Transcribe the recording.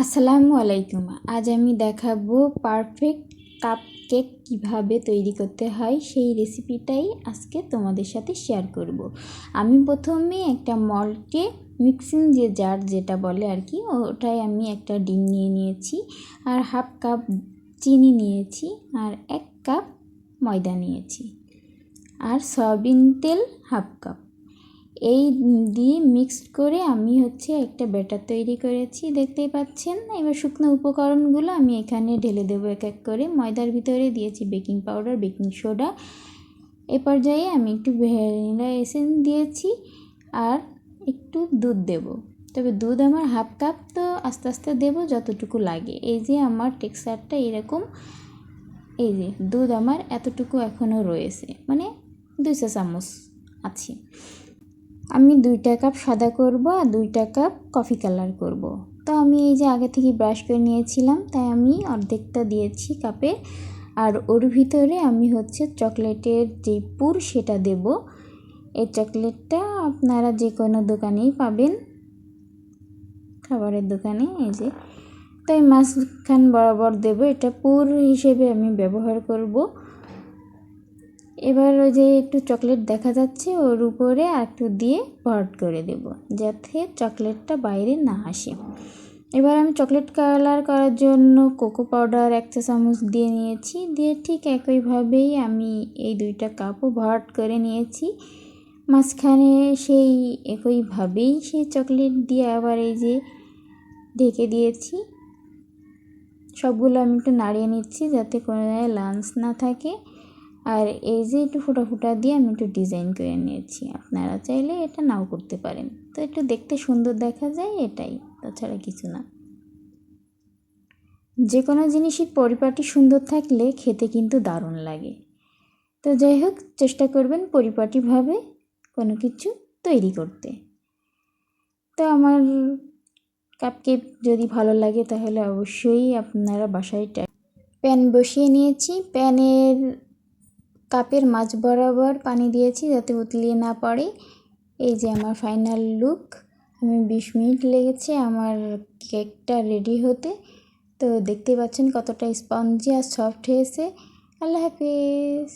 আসসালামু আলাইকুম আজ আমি দেখাবো পারফেক্ট কাপ কেক কীভাবে তৈরি করতে হয়, সেই রেসিপিটাই আজকে তোমাদের সাথে শেয়ার করব। আমি প্রথমে একটা মলকে মিক্সিং যে জার যেটা বলে আর কি ওটাই আমি একটা ডিম নিয়ে নিয়েছি, আর হাফ কাপ চিনি নিয়েছি, আর এক কাপ ময়দা নিয়েছি, আর সয়াবিন তেল হাফ কাপ এই দিয়ে মিক্সড করে আমি হচ্ছে একটা ব্যাটার তৈরি করেছি, দেখতেই পাচ্ছেন। এবার শুকনো উপকরণগুলো আমি এখানে ঢেলে দেবো এক এক করে। ময়দার ভিতরে দিয়েছি বেকিং পাউডার বেকিং সোডা এ পর্যায়ে আমি একটু ভ্যানিলা এসেন্স দিয়েছি আর একটু দুধ দেব। তবে দুধ আমার হাফ কাপ তো আস্তে আস্তে দেবো যতটুকু লাগে। এই যে আমার টেক্সচারটা এরকম, এই যে দুধ আমার এতটুকু এখনও রয়েছে। মানে দুইশো চামচ আছে। আমি দুইটা কাপ সাদা করব আর দুইটা কাপ কফি কালার করব। তো আমি এই যে আগে থেকে ব্রাশ করে নিয়েছিলাম, তাই আমি অর্ধেকটা দিয়েছি কাপে। আর ওর ভিতরে আমি হচ্ছে চকলেটের যে পুর সেটা দেব। এই চকলেটটা আপনারা যে কোনো দোকানেই পাবেন। খাবারের দোকানে, এই যে। তাই মাঝখান বরাবর দেব। এটা পুর হিসেবে আমি ব্যবহার করব। এবার ওই যে একটু চকলেট দেখা যাচ্ছে, ওর উপরে একটু দিয়ে ভরাট করে দেব, যাতে চকলেটটা বাইরে না আসে। এবার আমি চকলেট কালার করার জন্য কোকো পাউডার এক চা চামচ দিয়ে নিয়েছি, দিয়ে ঠিক একইভাবেই আমি এই দুইটা কাপও ভরাট করে নিয়েছি। মাঝখানে সেই একইভাবেই সেই চকলেট দিয়ে আবার এই যে ঢেকে দিয়েছি। সবগুলো আমি একটু নাড়িয়ে নিচ্ছি যাতে কোনো লাঞ্চ না থাকে। আর এই যে একটু ফোটা ফোটা দিয়ে আমি একটু ডিজাইন করে নিয়েছি। আপনারা চাইলে এটা নাও করতে পারেন। তো একটু দেখতে সুন্দর দেখা যায় এটাই, তাছাড়া কিছু না। যে কোনো জিনিসই পরিপাটি সুন্দর থাকলে খেতে কিন্তু দারুণ লাগে। তো যাই হোক, চেষ্টা করবেন পরিপাটিভাবে কোনো কিছু তৈরি করতে। তো আমার কাপকেক যদি ভালো লাগে তাহলে অবশ্যই আপনারা বাসায় প্যান বসিয়ে নিয়েছি। প্যানের কাপের মাছ বরাবর পানি দিয়েছি যাতে উতলিয়ে না পড়ে। এই যে আমার ফাইনাল লুক আমি বিশ মিনিট লেগেছে আমার কেকটা রেডি হতে। তো দেখতে পাচ্ছেন কতটা স্পঞ্জি আর সফট হয়েছে। আল্লাহ হাফিজ।